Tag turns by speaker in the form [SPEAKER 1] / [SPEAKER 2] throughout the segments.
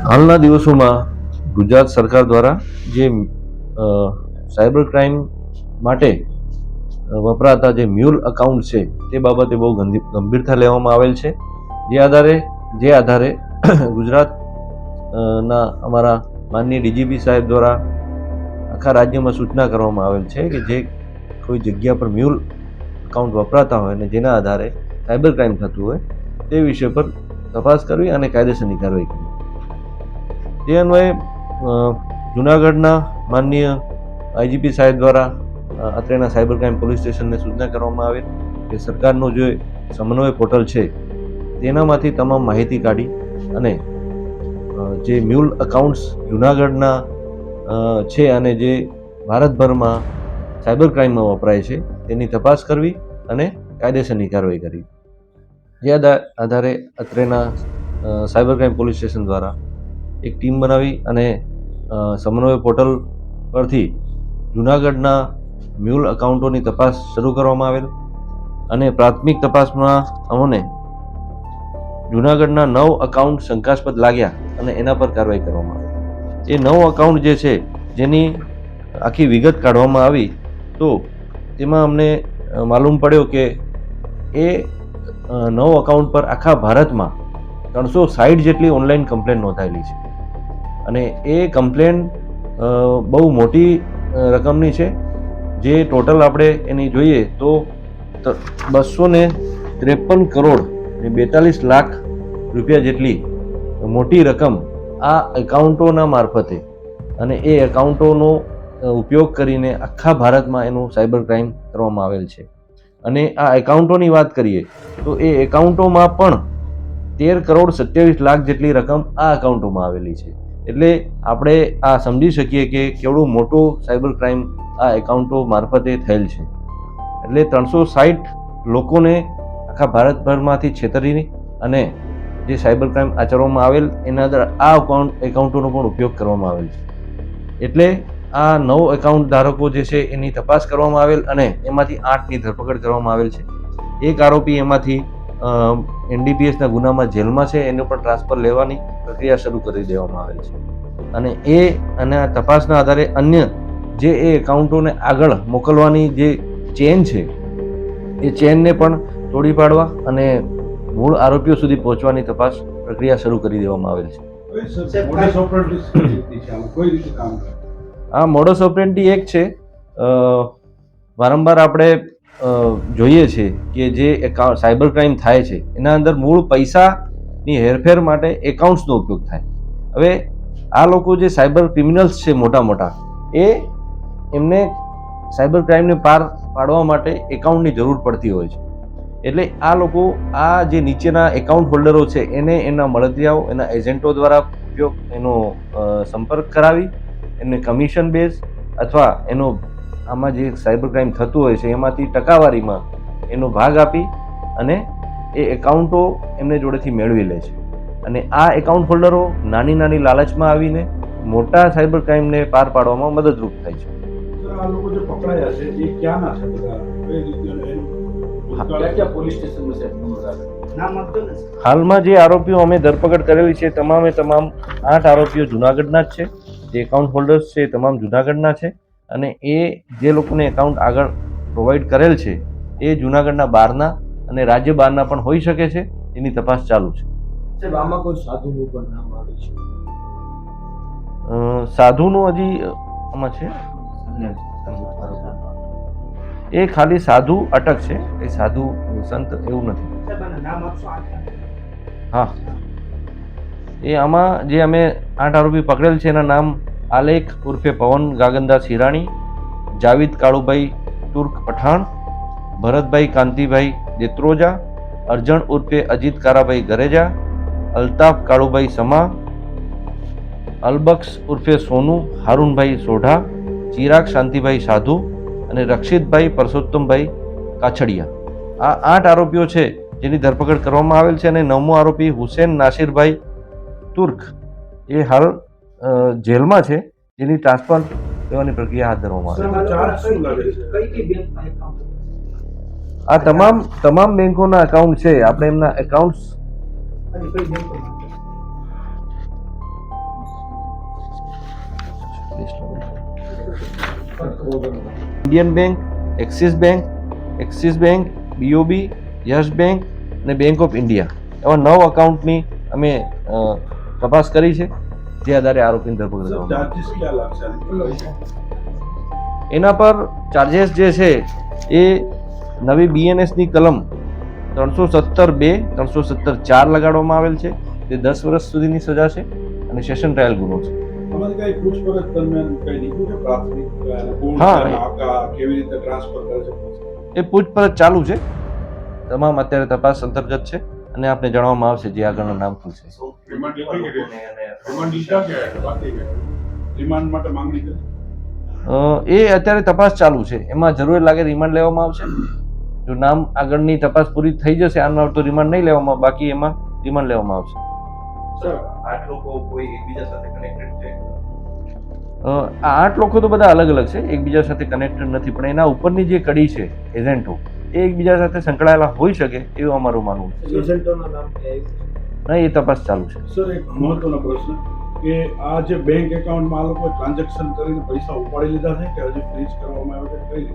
[SPEAKER 1] હાલના દિવસોમાં ગુજરાત સરકાર દ્વારા જે સાયબર ક્રાઇમ માટે વપરાતા જે મ્યુલ અકાઉન્ટ છે, તે બાબતે બહુ ગંભીર- ગંભીરતા લેવામાં આવેલ છે. જે આધારે જે આધારે ગુજરાત ના અમારા માનનીય ડીજીપી સાહેબ દ્વારા આખા રાજ્યમાં સૂચના કરવામાં આવેલ છે કે જે કોઈ જગ્યા પર મ્યુલ અકાઉન્ટ વપરાતા હોય અને જેના આધારે સાયબર ક્રાઇમ થતું હોય, તે વિષય પર તપાસ કરવી અને કાયદેસરની કાર્યવાહી કરવી. તે અન્વયે જુનાગઢના માનનીય આઈજીપી સાહેબ દ્વારા અત્રેના સાયબર ક્રાઇમ પોલીસ સ્ટેશનને સૂચના કરવામાં આવે કે સરકારનો જે સમન્વય પોર્ટલ છે, તેનામાંથી તમામ માહિતી કાઢી અને જે મ્યુલ અકાઉન્ટ્સ જુનાગઢના છે અને જે ભારતભરમાં સાયબર ક્રાઇમમાં વપરાય છે, તેની તપાસ કરવી અને કાયદેસરની કાર્યવાહી કરવી. જે આધારે અત્રેના સાયબર ક્રાઇમ પોલીસ સ્ટેશન દ્વારા એક ટીમ બનાવી અને સમન્વય પોર્ટલ પરથી જુનાગઢના મ્યુલ અકાઉન્ટોની તપાસ શરૂ કરવામાં આવેલ અને પ્રાથમિક તપાસમાં અમોને જુનાગઢના નવ અકાઉન્ટ શંકાસ્પદ લાગ્યા અને એના પર કાર્યવાહી કરવામાં આવી. એ નવ અકાઉન્ટ જે છે, જેની આખી વિગત કાઢવામાં આવી, તો તેમાં અમને માલુમ પડ્યો કે એ નવ અકાઉન્ટ પર આખા ભારતમાં ત્રણસો સાઠ જેટલી ઓનલાઈન કમ્પ્લેન નોંધાયેલી છે. અને એ કમ્પ્લેન બહુ મોટી રકમની છે. જે ટોટલ આપણે એની જોઈએ તો બસો ને ત્રેપન કરોડ ને બેતાલીસ લાખ રૂપિયા જેટલી મોટી રકમ આ એકાઉન્ટોના મારફતે અને એ એકાઉન્ટોનો ઉપયોગ કરીને આખા ભારતમાં એનું સાયબર ક્રાઇમ કરવામાં આવેલ છે. અને આ એકાઉન્ટોની વાત કરીએ તો એ એકાઉન્ટોમાં પણ તેર કરોડ સત્યાવીસ લાખ જેટલી રકમ આ એકાઉન્ટોમાં આવેલી છે. એટલે આપણે આ સમજી શકીએ કે કેવડું મોટો સાયબર ક્રાઇમ આ એકાઉન્ટો મારફતે થયેલ છે. એટલે ત્રણસો સાઠ લોકોને આખા ભારતભરમાંથી છેતરીને અને જે સાયબર ક્રાઇમ આચરવામાં આવેલ, એના અંદર આ અકાઉન્ટ એકાઉન્ટોનો પણ ઉપયોગ કરવામાં આવેલ છે. એટલે આ નવ એકાઉન્ટ ધારકો જે છે, એની તપાસ કરવામાં આવેલ અને એમાંથી આઠની ધરપકડ કરવામાં આવેલ છે. એક આરોપી એમાંથી એનડીપીએસના ગુનામાં જેલમાં છે એનું પણ ટ્રાન્સફર લેવાની પ્રક્રિયા શરૂ કરી દેવામાં આવેલ છે. અને એ અને આ તપાસના આધારે અન્ય જે એ એકાઉન્ટોને આગળ મોકલવાની જે ચેન છે એ ચેનને પણ તોડી પાડવા અને મૂળ આરોપીઓ સુધી પહોંચવાની તપાસ પ્રક્રિયા શરૂ કરી દેવામાં આવેલ છે. આ મોડસ ઓપરેન્ટી એક છે. વારંવાર આપણે જોઈએ છે કે જે સાયબર ક્રાઇમ થાય છે, એના અંદર મૂળ પૈસાની હેરફેર માટે એકાઉન્ટ્સનો ઉપયોગ થાય. હવે આ લોકો જે સાયબર ક્રિમિનલ્સ છે મોટા મોટા, એ એમને સાયબર ક્રાઇમને પાર પાડવા માટે એકાઉન્ટની જરૂર પડતી હોય છે. એટલે આ લોકો આ જે નીચેના એકાઉન્ટ હોલ્ડરો છે, એને એના મળતિયાઓ, એના એજન્ટો દ્વારા ઉપયોગ એનો સંપર્ક કરાવી, એમને કમિશન બેઝ અથવા એનો આમાં જે સાયબર ક્રાઇમ થતું હોય છે એમાંથી ટકાવારીમાં એનો ભાગ આપી અને એ એકાઉન્ટો એમને જોડેથી મેળવી લે છે. અને આ એકાઉન્ટ હોલ્ડરો નાની નાની લાલચમાં આવીને મોટા સાયબર ક્રાઇમને પાર પાડવામાં મદદરૂપ થાય છે. હાલમાં જે આરોપીઓ અમે ધરપકડ કરેલી છે તમામે તમામ આઠ આરોપીઓ જુનાગઢના જ છે. જે એકાઉન્ટ હોલ્ડર્સ છે એ તમામ જુનાગઢના છે. અને એ જે લોકોને એકાઉન્ટ આગળ પ્રોવાઈડ કરેલ છે એ જુનાગઢના બહારના અને રાજ્ય બહારના પણ હોઈ શકે છે એની તપાસ ચાલુ છે.
[SPEAKER 2] આમાં કોઈ સાધુનું પણ નામ આવે છે?
[SPEAKER 1] સાધુનું હજી આમાં છે? એ ખાલી સાધુ અટક છે એ સાધુ સંત એવું નથી. હા. એ આમાં જે અમે આઠ આરોપી પકડેલ છે એના નામ આલેખ ઉર્ફે પવન ગાગંદાસ હિરાણી, જાવિદ કાળુભાઈ તુર્ક પઠાણ, ભરતભાઈ કાંતિભાઈ દેત્રોજા, અર્જણ ઉર્ફે અજીત કારાભાઈ ગરેજા, અલ્તાફ કાળુભાઈ સમા, અલબક્ષ ઉર્ફે સોનુ, હારૂનભાઈ સોઢા, ચિરાગ શાંતિભાઈ સાધુ અને રક્ષિતભાઈ પરસોત્તમભાઈ કાછડિયા. આ આઠ આરોપીઓ છે જેની ધરપકડ કરવામાં આવેલ છે અને નવમો આરોપી હુસેન નાસિરભાઈ તુર્ક. એ હાલ જેલમાં છે જેની ટ્રાન્સફર લેવાની પ્રક્રિયા હાથ ધરવામાં આવે આ તમામ તમામ બેંકોના એકાઉન્ટ છે આપણે એમના accounts Indian bank Axis bank Axis bank BOB Yes bank અને બેંક ઓફ ઇન્ડિયા. એવા નવ અકાઉન્ટની અમે તપાસ કરી છે. જે આધારે આરોપીની ધરપકડ કરવામાં? એના પર ચાર્જેસ જે છે એ નવી બીએનએસની કલમ ત્રણસો સત્તર બે ત્રણસો સત્તર ચાર લગાડવામાં આવેલ છે. તે દસ વર્ષ સુધીની સજા છે અને સેશન ટ્રાયલ ગુનો છે. હા. એ પૂછપરછ ચાલુ છે. તમામ અત્યારે તપાસ અંતર્ગત છે. અને આપને જણાવવામાં આવશે જે આગળનું નામ અ, એ અત્યારે તપાસ ચાલુ છે. એમાં જરૂર લાગે રિમાન્ડ લેવામાં આવશે? જો નામ આગળની તપાસ પૂરી થઈ જશે આનો તો રિમાન્ડ નહીં લેવામાં બાકી એમાં રિમાન્ડ લેવામાં આવશે.
[SPEAKER 2] સર આઠ લોકો એકબીજા સાથે કનેક્ટેડ છે?
[SPEAKER 1] આ આઠ લોકો તો બધા અલગ અલગ છે. એકબીજા સાથે કનેક્ટેડ નથી. પણ એના ઉપરની જે કડી છે એજન્ટો એ એકબીજા સાથે સંકળાયેલા હોઈ શકે એવું અમારું માનવું છે.
[SPEAKER 2] એજન્ટોના નામ ક્યાં
[SPEAKER 1] ના એ તપાસ ચાલુ છે.
[SPEAKER 3] સર એક મહત્વનો પ્રશ્ન કે આ જે બેંક એકાઉન્ટમાં આ લોકો ટ્રાન્ઝેક્શન કરીને પૈસા ઉપાડી લીધા છે કે હજી ફ્રીઝ કરવામાં આવ્યો છે કઈ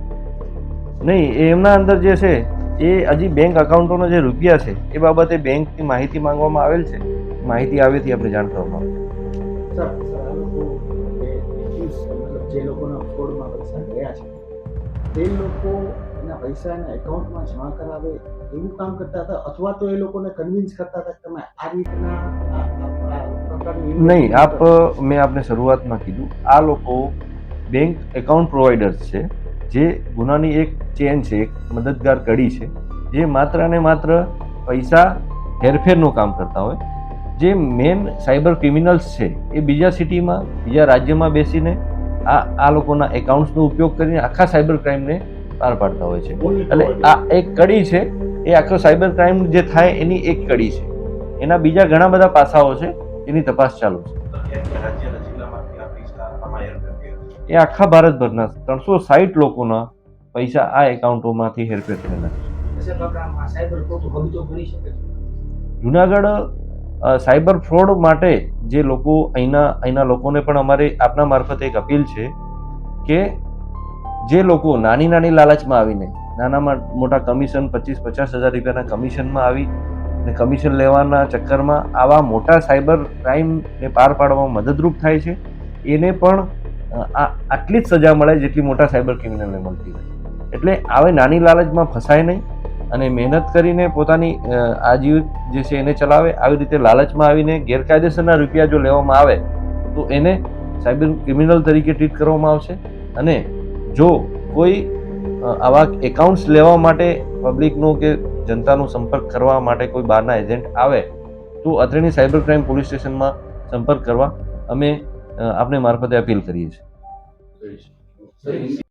[SPEAKER 1] નહીં એ એમના અંદર જે છે એ હજી બેંક એકાઉન્ટોના જે રૂપિયા છે એ બાબતે બેંકની માહિતી માંગવામાં આવેલ છે. માહિતી આવેથી આપણે જાણ કરવામાં આવશે
[SPEAKER 2] સર સર આ લોકો જે લોકોના ફ્રોડમાં પૈસા ગયા છે તે લોકો પૈસા એના એકાઉન્ટમાં જમા કરાવે એવું કામ કરતા હતા અથવા તો એ લોકોને કન્વિન્સ કરતા હતા કે તમે આ રીતના
[SPEAKER 1] નહીં આપ મેં આપને શરૂઆતમાં કીધું આ લોકો બેંક એકાઉન્ટ પ્રોવાઈડર્સ છે જે ગુનાની એક ચેન છે એક મદદગાર કડી છે જે માત્ર ને માત્ર પૈસા હેરફેરનું કામ કરતા હોય. જે મેન સાયબર ક્રિમિનલ્સ છે એ બીજા સિટીમાં બીજા રાજ્યમાં બેસીને આ આ લોકોના એકાઉન્ટ્સનો ઉપયોગ કરીને આખા સાયબર ક્રાઇમને પાર પાડતા હોય છે.
[SPEAKER 3] અને
[SPEAKER 1] આ એક કડી છે એ આખો સાયબર ક્રાઇમ જે થાય એની એક કડી છે. એના બીજા ઘણા બધા પાસાઓ છે એની તપાસ ચાલુ છે. એ આખા ભારતભરના ત્રણસો સાહીઠ લોકોના પૈસા આ એકાઉન્ટોમાંથી હેરફેર થયેલા છે. જુનાગઢ સાયબર ફ્રોડ માટે જે લોકો અહીંના અહીંના લોકોને પણ અમારે આપના મારફતે એક અપીલ છે કે જે લોકો નાની નાની લાલચમાં આવીને નાનામાં મોટા કમિશન પચીસ પચાસ હજાર રૂપિયાના કમિશનમાં આવી અને કમિશન લેવાના ચક્કરમાં આવા મોટા સાયબર ક્રાઇમને પાર પાડવામાં મદદરૂપ થાય છે એને પણ આટલી જ સજા મળે જેટલી મોટા સાયબર ક્રિમિનલને મળતી હોય એટલે આવે નાની લાલચમાં ફસાય નહીં અને મહેનત કરીને પોતાની અ, આજીવ જે છે એને ચલાવે આવી રીતે લાલચમાં આવીને ગેરકાયદેસરના રૂપિયા જો લેવામાં આવે તો એને સાયબર ક્રિમિનલ તરીકે ટ્રીટ કરવામાં આવશે અને જો કોઈ આવા એકાઉન્ટ્સ લેવા માટે પબ્લિકનો કે જનતાનો સંપર્ક કરવા માટે કોઈ બહારના એજન્ટ આવે, તો અત્રેની સાયબર ક્રાઇમ પોલીસ સ્ટેશનમાં સંપર્ક કરવા અમે આપને મારફતે અપીલ કરીએ છીએ.